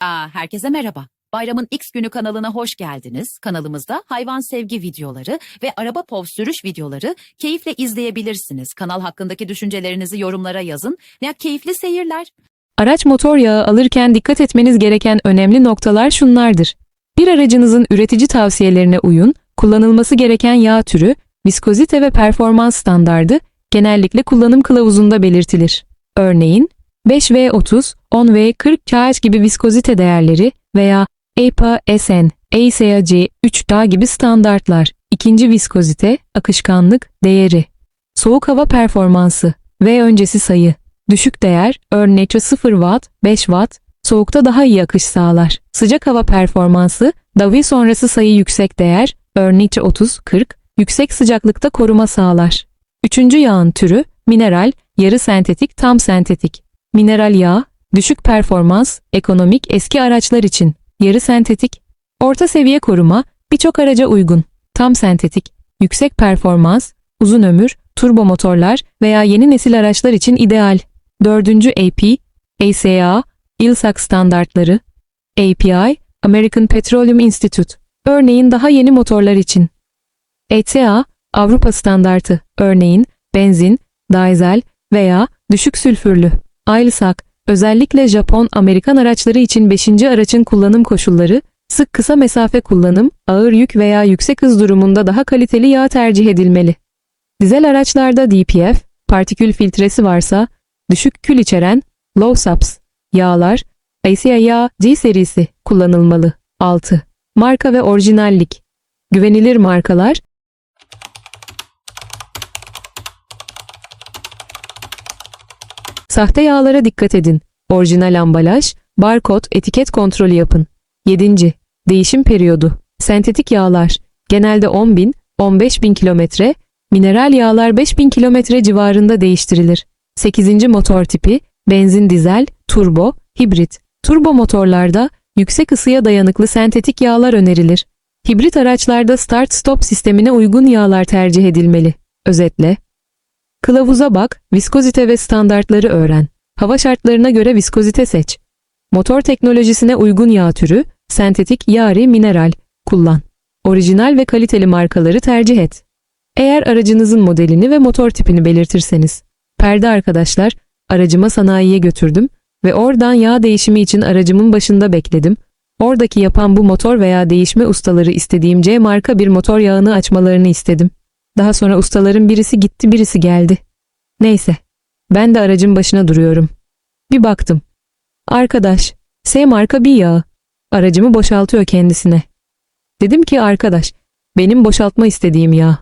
Aa, herkese merhaba. Bayramın X günü kanalına hoş geldiniz. Kanalımızda hayvan sevgi videoları ve araba pov sürüş videoları keyifle izleyebilirsiniz. Kanal hakkındaki düşüncelerinizi yorumlara yazın. Ne keyifli seyirler. Araç motor yağı alırken dikkat etmeniz gereken önemli noktalar şunlardır. Bir aracınızın üretici tavsiyelerine uyun, kullanılması gereken yağ türü, viskozite ve performans standardı genellikle kullanım kılavuzunda belirtilir. Örneğin 5V30, 10V40 kH gibi viskozite değerleri veya EPA SN, EISAC 3DA gibi standartlar. İkinci viskozite, akışkanlık, değeri. Soğuk hava performansı V öncesi sayı. Düşük değer, örneğin 0 Watt, 5 Watt, soğukta daha iyi akış sağlar. Sıcak hava performansı, Davi sonrası sayı yüksek değer, örneğin 30-40, yüksek sıcaklıkta koruma sağlar. Üçüncü yağın türü, mineral, yarı sentetik, tam sentetik. Mineral yağ, düşük performans, ekonomik eski araçlar için. Yarı sentetik, orta seviye koruma, birçok araca uygun. Tam sentetik, yüksek performans, uzun ömür, turbo motorlar veya yeni nesil araçlar için ideal. Dördüncü AP, ASA, ILSAC standartları, API, American Petroleum Institute, örneğin daha yeni motorlar için. ETA, Avrupa standartı, örneğin benzin, dizel veya düşük sülfürlü. ILSAC, özellikle Japon-Amerikan araçları için 5. araçın kullanım koşulları, sık kısa mesafe kullanım, ağır yük veya yüksek hız durumunda daha kaliteli yağ tercih edilmeli. Dizel araçlarda DPF, partikül filtresi varsa, düşük kül içeren low subs yağlar, ACA yağ G serisi kullanılmalı. 6. Marka ve orijinallik. Güvenilir markalar, Sahte yağlara dikkat edin. Orijinal ambalaj, barkod, etiket kontrolü yapın. 7. Değişim periyodu. Sentetik yağlar genelde 10 bin, 15 bin kilometre, mineral yağlar 5 bin kilometre civarında değiştirilir. 8. Motor tipi, benzin dizel, turbo, hibrit. Turbo motorlarda yüksek ısıya dayanıklı sentetik yağlar önerilir. Hibrit araçlarda start-stop sistemine uygun yağlar tercih edilmeli. Özetle, Kılavuza bak, viskozite ve standartları öğren. Hava şartlarına göre viskozite seç. Motor teknolojisine uygun yağ türü, sentetik, yağri, mineral kullan. Orijinal ve kaliteli markaları tercih et. Eğer aracınızın modelini ve motor tipini belirtirseniz. Perde arkadaşlar, aracıma sanayiye götürdüm ve oradan yağ değişimi için aracımın başında bekledim. Oradaki yapan bu motor veya değişme ustaları istediğim C marka bir motor yağını açmalarını istedim. Daha sonra ustaların birisi gitti birisi geldi. Neyse. Ben de aracın başına duruyorum. Bir baktım. Arkadaş, S marka bir yağı. Aracımı boşaltıyor kendisine. Dedim ki arkadaş, benim boşaltma istediğim yağ.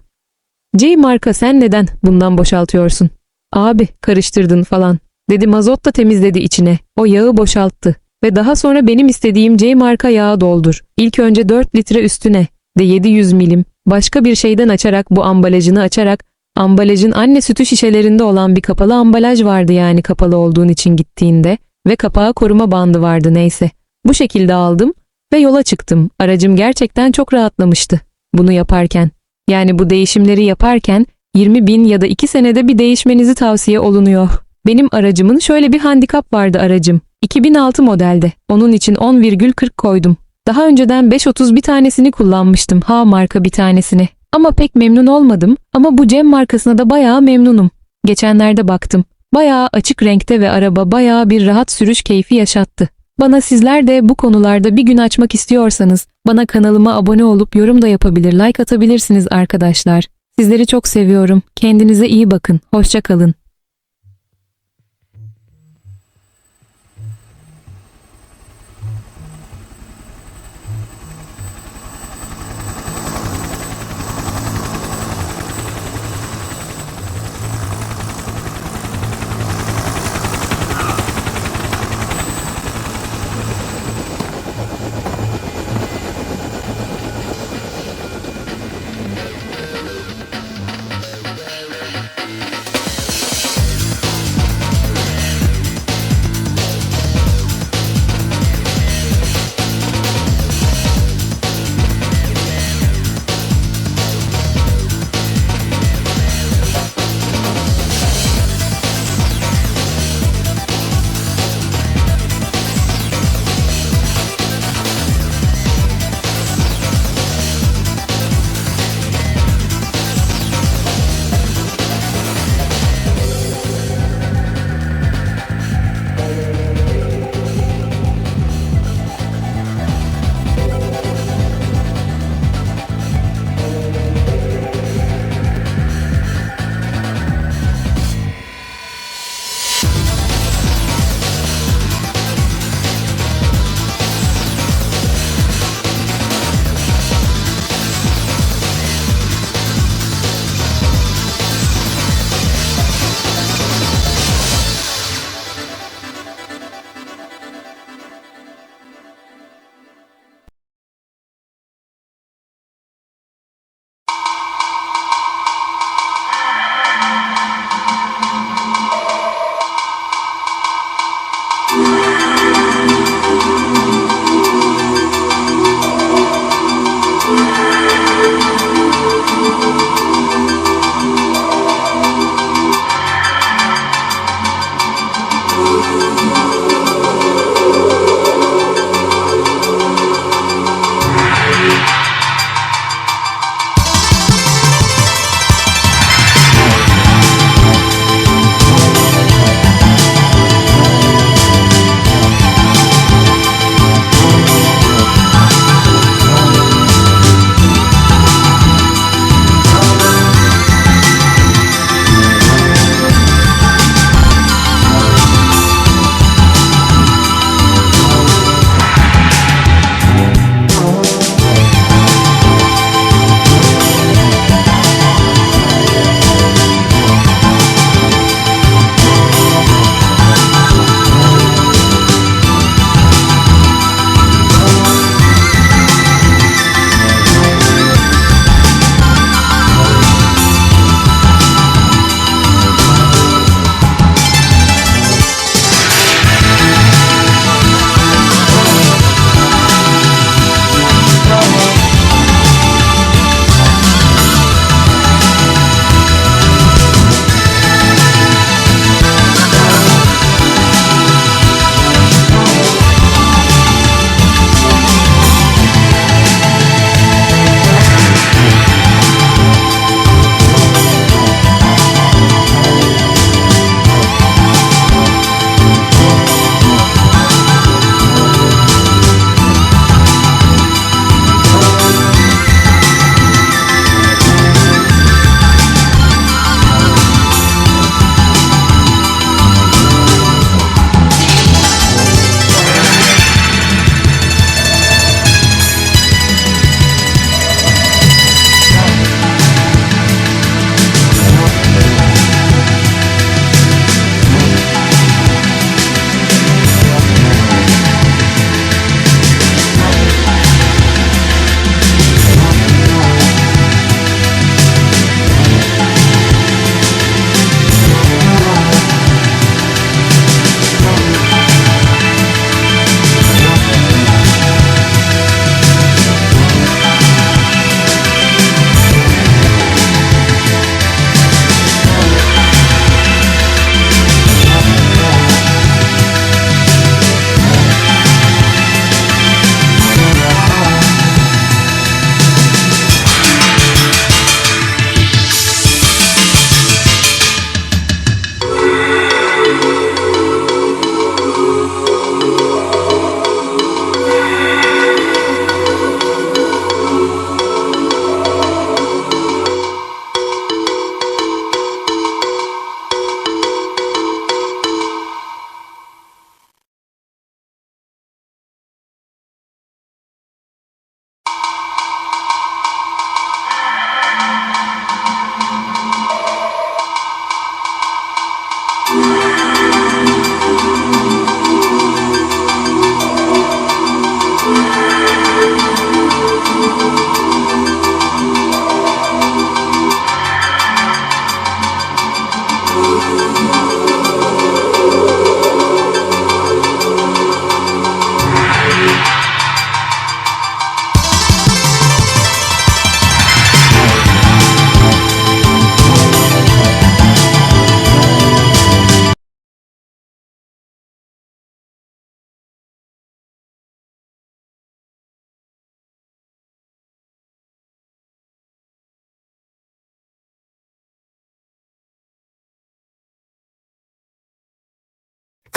C marka sen neden bundan boşaltıyorsun? Abi karıştırdın falan. Dedi mazot da temizledi içine. O yağı boşalttı. Ve daha sonra benim istediğim C marka yağı doldur. İlk önce 4 litre üstüne de 700 milim. Başka bir şeyden açarak bu ambalajını açarak ambalajın anne sütü şişelerinde olan bir kapalı ambalaj vardı yani kapalı olduğun için gittiğinde ve kapağı koruma bandı vardı neyse. Bu şekilde aldım ve yola çıktım. Aracım gerçekten çok rahatlamıştı bunu yaparken. Yani bu değişimleri yaparken 20 bin ya da 2 senede bir değişmenizi tavsiye olunuyor. Benim aracımın şöyle bir handikap vardı aracım. 2006 modelde. Onun için 10,40 koydum. Daha önceden 530 bir tanesini kullanmıştım. Ha marka bir tanesini. Ama pek memnun olmadım. Ama bu Cem markasına da bayağı memnunum. Geçenlerde baktım. Bayağı açık renkte ve araba bayağı bir rahat sürüş keyfi yaşattı. Bana sizler de bu konularda bir gün açmak istiyorsanız bana kanalıma abone olup yorum da yapabilir, like atabilirsiniz arkadaşlar. Sizleri çok seviyorum. Kendinize iyi bakın. Hoşça kalın.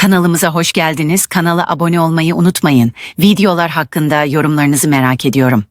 Kanalımıza hoş geldiniz. Kanala abone olmayı unutmayın. Videolar hakkında yorumlarınızı merak ediyorum.